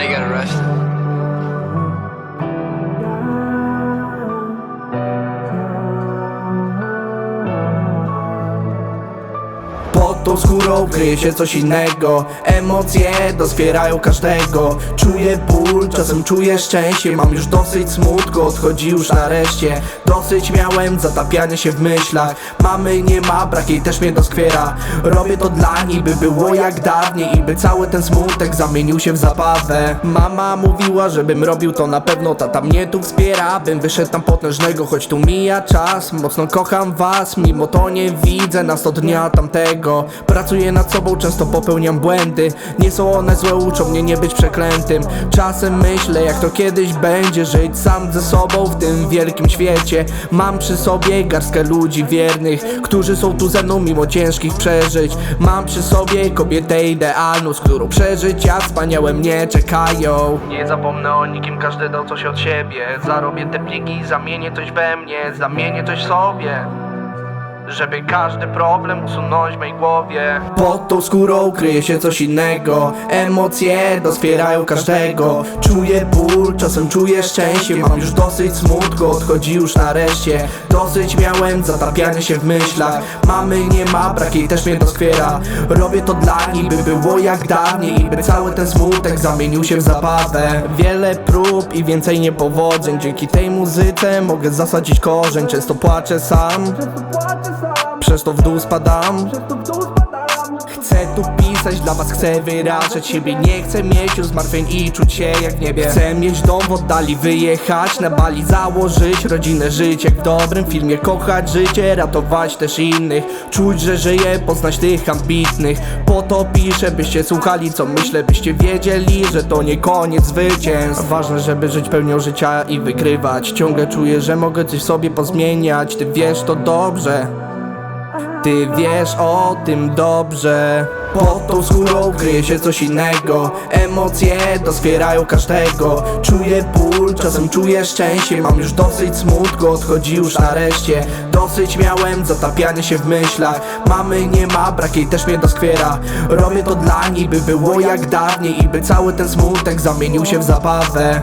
guy got arrested. Tą skórą kryje się coś innego. Emocje doswierają każdego. Czuję ból, czasem czuję szczęście. Mam już dosyć smutku, odchodzi już nareszcie. Dosyć miałem zatapiania się w myślach. Mamy nie ma, brak jej też mnie doskwiera. Robię to dla niej, by było jak dawniej I by cały ten smutek zamienił się w zabawę. Mama mówiła, żebym robił to na pewno. Tata mnie tu wspiera, bym wyszedł tam potężnego. Choć tu mija czas, mocno kocham was. Mimo to nie widzę nas od dnia tamtego Pracuję nad sobą, często popełniam błędy. Nie są one złe, uczą mnie nie być przeklętym. Czasem myślę, jak to kiedyś będzie Żyć sam ze sobą w tym wielkim świecie. Mam przy sobie garstkę ludzi wiernych Którzy są tu ze mną mimo ciężkich przeżyć. Mam przy sobie kobietę idealną Z którą przeżycia wspaniałe mnie czekają. Nie zapomnę o nikim, każdy dał coś od siebie. Zarobię te pliki, zamienię coś we mnie Zamienię coś sobie żeby każdy problem usunąć w mej głowie. Pod tą skórą kryje się coś innego. Emocje dospierają każdego. Czuję ból, czasem czuję szczęście. Mam już dosyć smutku, odchodzi już nareszcie. Dosyć miałem zatapiania się w myślach. Mamy nie ma, brak jej też mnie doskwiera. Robię to dla niej, by było jak dawniej. I by cały ten smutek zamienił się w zabawę. Wiele prób i więcej niepowodzeń. Dzięki tej muzyce mogę zasadzić korzeń. Często płaczę sam przez to w dół spadam. Chcę tu pisać, dla was chcę wyrażać siebie. Nie chcę mieć już zmartwień i czuć się jak w niebie. Chcę mieć dom w oddali, wyjechać na Bali Założyć rodzinę, żyć jak w dobrym filmie. Kochać życie, ratować też innych. Czuć, że żyję, poznać tych ambitnych. Po to piszę, byście słuchali co myślę Byście wiedzieli, że to nie koniec zwycięstw. Ważne, żeby żyć pełnią życia i wygrywać Ciągle czuję, że mogę coś sobie pozmieniać. Ty wiesz to dobrze ty wiesz o tym dobrze. Pod tą skórą kryje się coś innego. Emocje doswierają każdego. Czuję ból, czasem czuję szczęście. Mam już dosyć smutku, odchodzi już nareszcie. Dosyć miałem zatapiania się w myślach. Mamy nie ma, brak jej też mnie doskwiera. Robię to dla niej, by było jak dawniej I by cały ten smutek zamienił się w zabawę